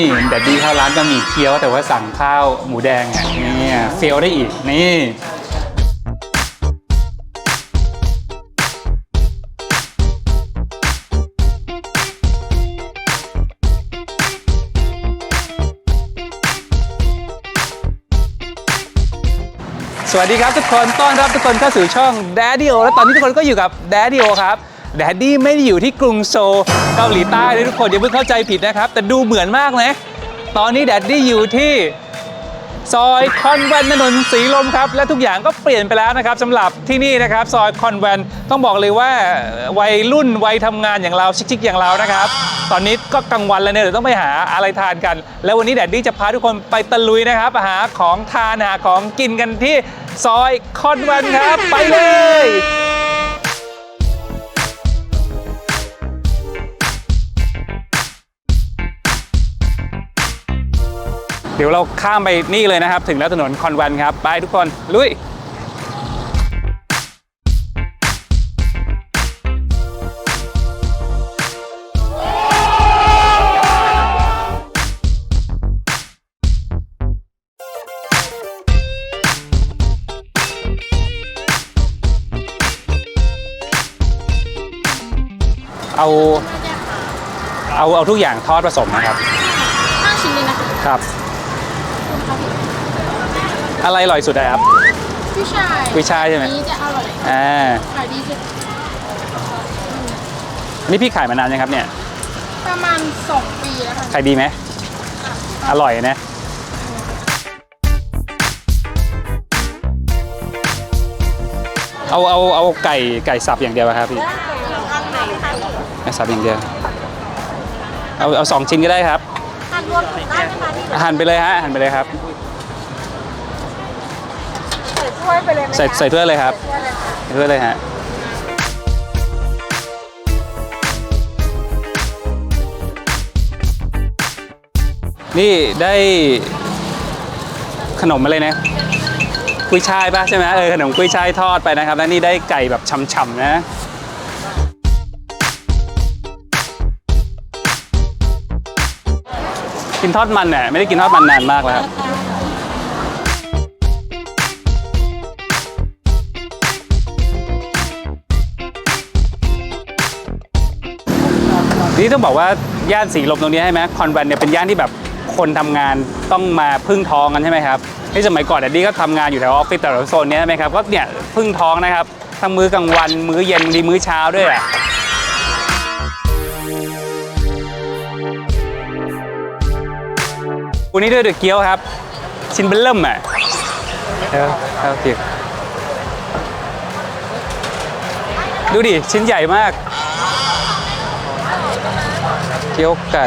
นี่แดดดี้เข้าร้านบะหมี่เกี๊ยวแต่ว่าสั่งข้าวหมูแดงเนี่ยเฟี้ยวได้อีกนี่สวัสดีครับทุกคนต้อนรับทุกคนเข้าสู่ช่อง Daddy O และตอนนี้ทุกคนก็อยู่กับ Daddy O ครับ Daddy ไม่ได้อยู่ที่กรุงโซลเกาหลีใต้เลยทุกคนอย่าเพิ่งเข้าใจผิดนะครับ แต่ดูเหมือนมากนะตอนนี้ Daddy อยู่ที่ซอยคอนแวนถนนสีลมครับและทุกอย่างก็เปลี่ยนไปแล้วนะครับสำหรับที่นี่นะครับ ซอยคอนแวนต้องบอกเลยว่าวัยรุ่นวัยทำงานอย่างเราชิคๆอย่างเรานะครับ ตอนนี้ก็กลางวันแล้วเนี่ยเดี๋ยวต้องไปหาอะไรทานกัน แล้ววันนี้แดดดี้จะพาทุกคนไปตะลุยนะครับหาของทานหาของกินกันที่ซอยคอนแวนครับ ไปเลย เดี๋ยวเราข้ามไปนี่เลยนะครับ ถึงแล้วถนนคอนแวนต์ครับ ไปทุกคนลุยเอาเอาเอาทุกอย่างทอดผสมนะครับ ห้าชิ้นเลยนะคะ ครับ อะไรอร่อยสุดอะครับผู้ชายกุ้ยช่ายใช่ไหมอันนี้จะอร่อยอ่าขายดีสุดนี่พี่ขายมานานยังครับเนี่ย ประมาณ 2 ปีแล้วค่ะขายดีไหมอร่อยนะ เอาเอาเอาไก่ไก่สับอย่างเดียวอะครับพี่ไก่สับอย่างเดียว เอาเอาสองชิ้นก็ได้ครับทานรวมถึงได้ไหมคะที่ หั่นไปเลยฮะหั่นไปเลยครับใส่ ถ้วยไปเลยไหมคะใส่ใส่ถ้วยเลยครับ ใส่ถ้วยเลยค่ะใส่ถ้วยเลยฮะนี่ได้ขนมอะไรนะกุ้ยช่ายป่ะใช่ไหมเออขนมกุ้ยช่ายทอดไปนะครับ แล้วนี่ได้ไก่แบบฉ่ำๆนะ กินทอดมันเนี่ยไม่ได้กินทอดมันนานมากแล้วครับ นี่ต้องบอกว่าย่านสีลมตรงนี้ใช่ไหมคอนแวนเนี่ยเป็นย่านที่แบบคนทำงานต้องมาพึ่งท้องกันใช่ไหมครับที่สมัยก่อนแดดดี้ก็ทำงานอยู่แถวออฟฟิศแต่ละโซนเนี้ยใช่ไหมครับก็เนี่ยพึ่งท้องนะครับทั้งมื้อกลางวัน มื้อเย็นดีมื้อเช้าด้วยอะวันนี้ด้วยเดือเกี๊ยวครับ ชิ้นเบลเริ่มอะเออเอาสิดูดิชิ้นใหญ่มาก เกี๊ยวไก่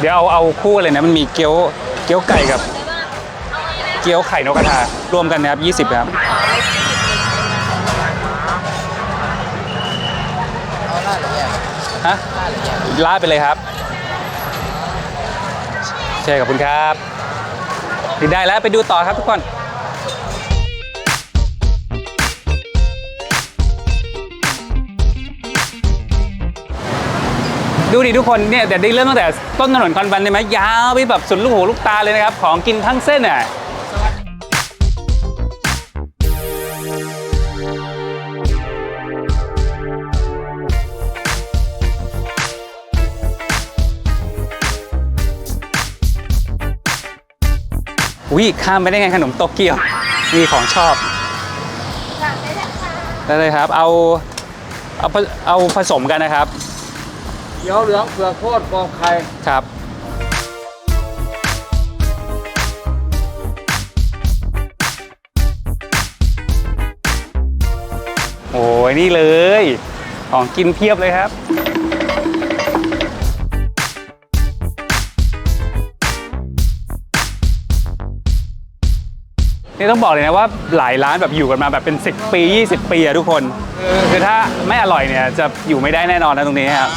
เดี๋ยวเอาเอาคู่เลยนะมันมีเกี๊ยวเกี๊ยวไก่กับ เกี๊ยวไข่นกกระทารวมกันนะครับ20 ครับฮะลาดไปเลยครับใช่ขอบคุณครับได้แล้วไปดูต่อครับทุกคน ดูดิทุกคนเนี่ยแต่ได้เริ่มตั้งแต่ต้นถนนคอนแวนต์เลยไหมยาวไปแบบสุดลูกหูลูกตาเลยนะครับ ของกินทั้งเส้นอะอุ้ยข้ามไปได้ไงขนมโตเกียวนี่ของชอบได้เลยครับ เอาเอาผเอาผสมกันนะครับ เขียวเหลืองเผือกโคตรกองไข่ครับโอ้ยนี่เลย ของกินเพียบเลยครับ นี่ต้องบอกเลยนะว่าหลายร้านแบบอยู่กันมาแบบเป็น 10 ปี 20 ปีอะทุกคน คือถ้าไม่อร่อยเนี่ยจะอยู่ไม่ได้แน่นอนนะตรงนี้ครับ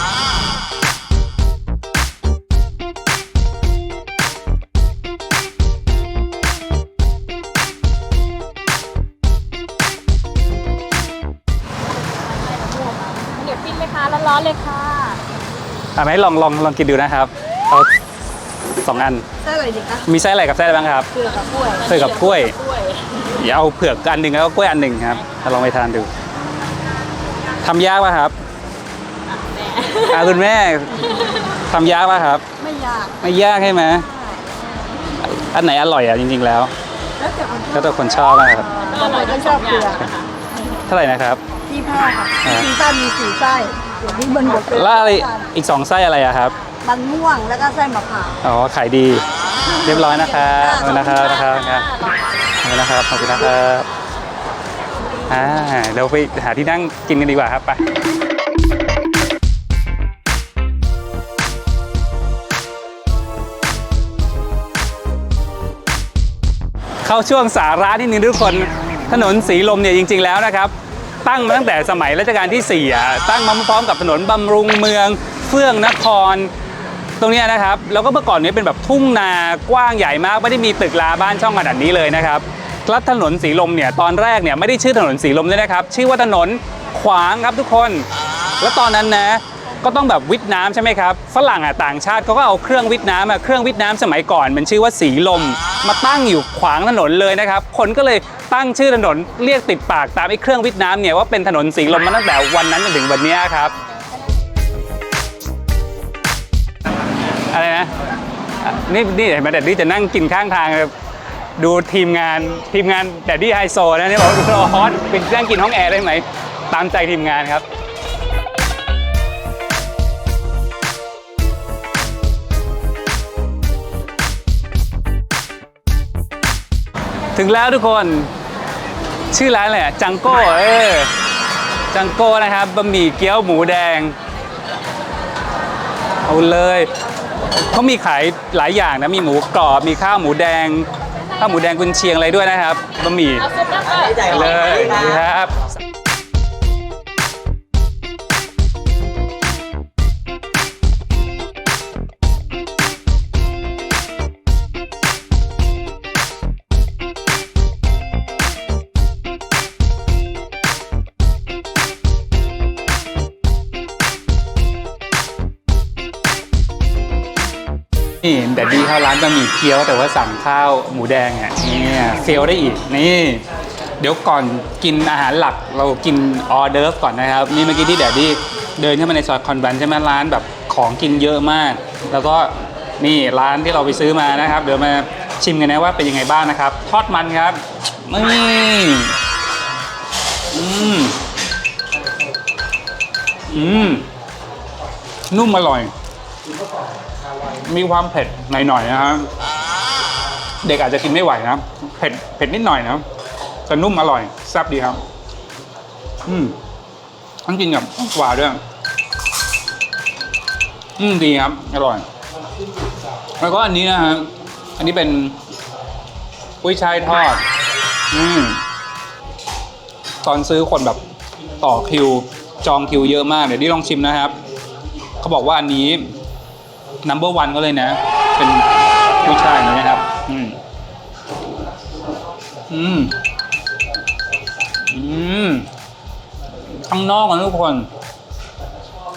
เดี๋ยวปิ้งไหมคะร้อนร้อนๆเลยค่ะอะไหมลองลองลองกินดูนะครับเอาสองอันไส้อะไรดีคะมีไส้อะไรกับไส้อะไรบ้างครับ เผือกกับกล้วยเผือกกับกล้วยกล้วยเดี๋ยวเอาเผือกอันหนึ่งแล้วก็กล้วยอันหนึ่งครับมาลองไปทานดูทำยากป่ะครับอ่าคุณแม่ทำยากป่ะครับ ไม่ยากไม่ยากใช่ไหมอันไหนอร่อยอะจริง ๆ แล้ว แล้วแต่คนชแล้อบวแต่คนชอบนะครับอร่อยก็ชอบเผือกเท่าไหร่นะครับ ที่ผ้าค่ะอ่าสีฟ้ามีสีไส้เดี๋ยวนี้มันหมดไปแล้วอะไรอีกสองไส้อะไรอะครับ มันม่วงแล้วก็ไส้มะพร้าวอ๋อ ขายดี เรียบร้อยนะครับขอบคุณนะครับนะครับขอบคุณนะครับขอบคุณนะครับอ่าเดี๋ยวไปหาที่นั่งกินกันดีกว่าครับไปเข้าช่วงสาระนิดนึงทุกคน ถนนสีลมเนี่ยจริง ๆ แล้วนะครับ ตั้งมาตั้งแต่สมัยรัชกาลที่4อะตั้งมาพร้อมกับถนนบำรุงเมือง เฟื่องนคร ตรงนี้นะครับ แล้วก็เมื่อก่อนนี้เป็นแบบทุ่งนากว้างใหญ่มากไม่ได้มีตึกราบ้านช่องขนาดนี้เลยนะครับแล้วถนนสีลมเนี่ยตอนแรกเนี่ยไม่ได้ชื่อถนนสีลมด้วยนะครับชื่อว่าถนนขวางครับทุกคน แล้วตอนนั้นนะก็ต้องแบบวิทย์น้ำใช่ไหมครับฝรั่งอะต่างชาติเขาก็เอาเครื่องวิทย์น้ำอะเครื่องวิทย์น้ำสมัยก่อน มันชื่อว่าสีลม มาตั้งอยู่ขวางถนนเลยนะครับ คนก็เลย ตั้งชื่อถนนเรียกติดปากตามไอ้เครื่องวิทย์น้ำเนี่ยว่าเป็นถนนสีลมมาตั้งแต่วันนั้นจนถึงวันนี้ครับ อะไรนะ นี่นี่เห็นไหมแดดดี้จะนั่งกินข้างทางดูทีมงานทีมงานแดดดี้ไฮโซนะนี่บอกว่าราฮอตเป็นนั่งกินห้องแอร์ได้ไหม ตามใจทีมงานครับถึงแล้วทุกคน ชื่อร้านอะไรอะจังโก้เออจังโก้นะครับบะหมี่เกี๊ยวหมูแดง เอาเลยเขามีขายหลายอย่างนะมีหมูกรอบมีข้าวหมูแดงข้าวหมูแดงกุนเชียงอะไรด้วยนะครับบะหมี่เลยดีครับ นี่แดดดี้เข้าร้านบะหมี่เกี๊ยวแต่ว่าสั่งข้าวหมูแดงอะเนี่ยเฟลได้อีกนี่เดี๋ยวก่อนกินอาหารหลักเรากินออเดิร์ฟก่อนนะครับนี่เมื่อกี้ที่แดดดี้เดินเข้ามาในซอยคอนแวนใช่ไหมร้านแบบของกินเยอะมาก แล้วก็นี่ร้านที่เราไปซื้อมานะครับ เดี๋ยวมาชิมกันนะว่าเป็นยังไงบ้างนะครับ ทอดมันครับนี่อืมอืมนุ่มอร่อย มีความเผ็ดหน่อยๆนะครับเด็กอาจจะกินไม่ไหวนะเผ็ดเผ็ดนิดหน่อยนะแต่นุ่มอร่อยแซ่บดีครับ อืมต้งกินกับหวานด้วยอืมดีครับ อร่อย แล้วก็อันนี้นะฮะอันนี้เป็นกุ้ยช่ายทอด อืมตอนซื้อคนแบบต่อคิว จองคิวเยอะมากเดี๋ยวดิลองชิมนะครับ เขาบอกว่าอันนี้ number one ก็เลยนะ เป็นผู้ชายอย่างนี้นะครับ อืม อืม อืม ข้างนอกนะทุกคน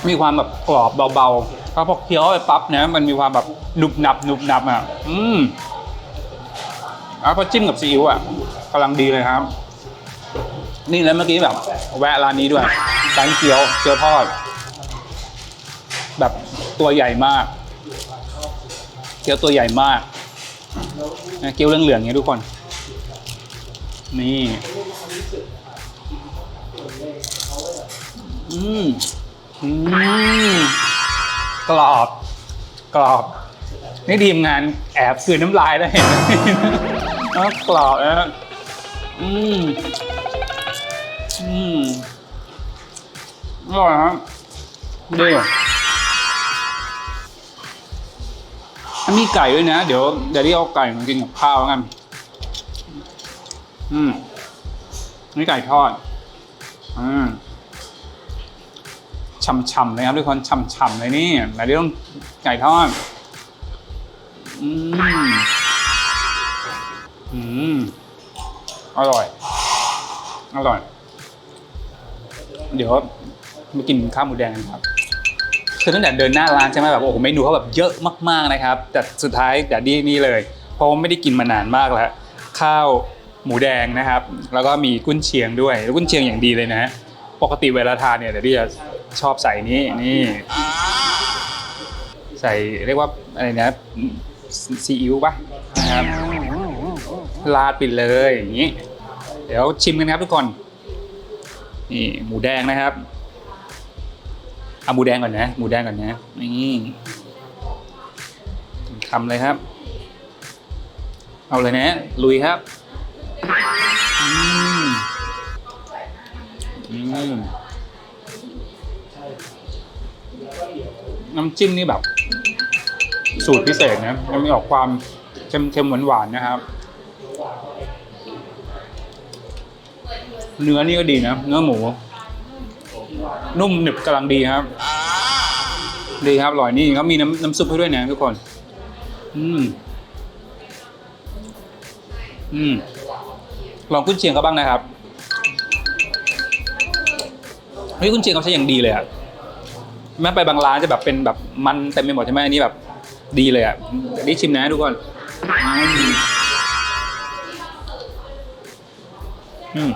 มีความแบบกรอบเบาๆถ้าพอเคี้ยวไปปั๊บเนี่ยมันมีความแบบหนุบหนับหนุบหนับอะ อืมแล้วพอจิ้มกับซีอิ๊วอะกำลังดีเลยครับ นี่แล้วเมื่อกี้แบบ แวะร้านนี้ด้วยร้านเกี๊ยวเกี๊ยวทอด แบบตัวใหญ่มาก เกี๊ยวตัวใหญ่มากนะเกี๊ยวเหลืองๆอย่างนี้ทุกคน นี่อืมอืมกรอบกรอบ นี่ทีมงานแอบคืนน้ำลายได้เห็นไหมกรอบนะอืมอืมอร่อยครับดี มีไก่ด้วยนะ เดี๋ยวเดี๋ยวที่เอาไก่มากินกับข้าวกัน อืมนี่ไก่ทอด อืมฉ่ำๆเลยครับทุกคนฉ่ำๆเลยนี่แต่เดี๋ยวต้องไก่ทอด อืม อืม อร่อย อร่อย เดี๋ยวมากินข้าวหมูแดงกันครับ คือตั้งแต่เดินหน้าร้านใช่ไหมแบบโอ้โหเมนูเขาแบบเยอะมากๆนะครับ แต่สุดท้ายแต่ดีนี่เลย เพราะว่าไม่ได้กินมานานมากแล้วข้าวหมูแดงนะครับ แล้วก็มีกุ้นเชียงด้วยแล้วกุ้นเชียงอย่างดีเลยนะ ปกติเวลาทานเนี่ยเดี๋ยวดีจะชอบใส่นี่นี่ ใส่เรียกว่าอะไรนะซีอิ๊วปะนะครับลาดไปเลยอย่างนี้ เดี๋ยวชิมกันครับทุกคน นี่หมูแดงนะครับ เอาหมูแดงก่อนนะ หมูแดงก่อนนะ นี่ทำเลยครับ เอาเลยนะ ลุยครับอืมอืมน้ำจิ้มนี่แบบ สูตรพิเศษนะมันมีออกความเค็มๆหวานๆนะครับ เนื้อนี่ก็ดีนะ เนื้อหมู นุ่มหนึบกำลังดีครับ ดีครับอร่อยนี่เขามีน้ำน้ำซุปให้ด้วยนะทุกคน อืม อืม ลองกุ้นเชียงเขาบ้างนะครับเฮ้ยกุ้นเชียงเขาใช้อย่างดีเลยอะแม้ไปบางร้านจะแบบเป็นแบบมันเต็มไปหมดใช่ไหมอันนี้แบบ ดีเลยอะเดี๋ยวนี้ชิมนะทุกคนอืม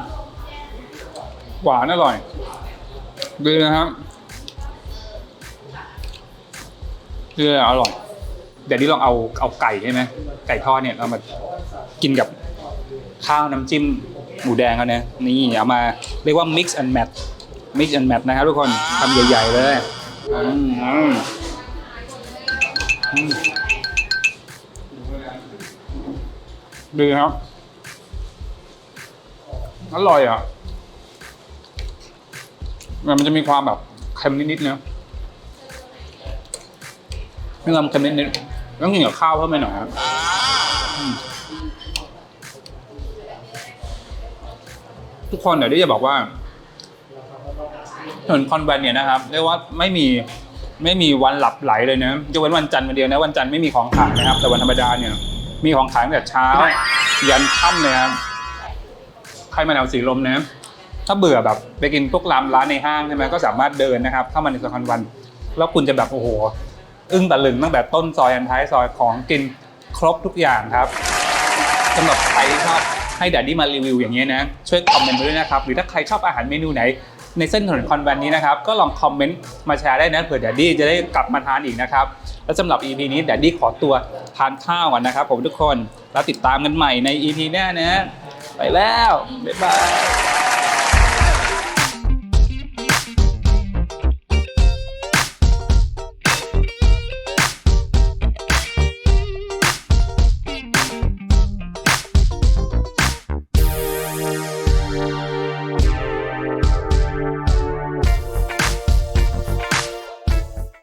หวานอร่อย ดีนะครับดีเยอร่อยเดี๋ยวนี้ลองเอาเอาไก่ใช่ไหมไก่ทอดเนี่ยเอามากินกับข้าวน้ำจิ้มหมูแดงเขาเนี่ยนี่เอามาเรียกว่า mix and match mix and match นะครับทุกคนทำใหญ่ ๆ เลยอืมดีครับ อร่อยอะ มันจะมีความแบบเค็มนิดๆนะมีความเค็มนิดๆต้องกินกับข้าวเพิ่มไปหน่อยครับอืมทุกคนเดี๋ยวที่จะบอกว่าถนนคอนแวนเนี่ยนะครับเรียกว่าไม่มีไม่มีวันหลับไหลเลยนะยกเว้นวันจันทร์วันเดียวนะวันจันทร์ไม่มีของขายนะครับ แต่วันธรรมดาเนี่ย มีของขายตั้งแต่เช้า ยันค่ำเลยครับใครมาแนวสีลมนะ ถ้าเบื่อแบบไปกินพวกรามร้านในห้างใช่ไหมก็สามารถเดินนะครับเข้ามาในซอยคอนวัน แล้วคุณจะแบบโอ้โห อึ้งตะลึงตั้งแต่ต้นซอยยันท้ายซอยของกินครบทุกอย่างครับสำหรับใครที่ชอบให้แดดดี้มารีวิวอย่างเงี้นะ ช่วยคอมเมนต์มาด้วยนะครับ หรือถ้าใครชอบอาหารเมนูไหน ในเส้นถนนคอนแวนนี้นะครับ ก็ลองคอมเมนต์มาแชร์ได้นะเผื่อแดดดี้จะได้กลับมาทานอีกนะครับ และสำหรับ EP นี้แดดดี้ขอตัวทานข้าวก่อนนะครับ ผมทุกคนแล้วติดตามกันใหม่ใน EP หน้านะ ไปแล้ว บ๊ายบาย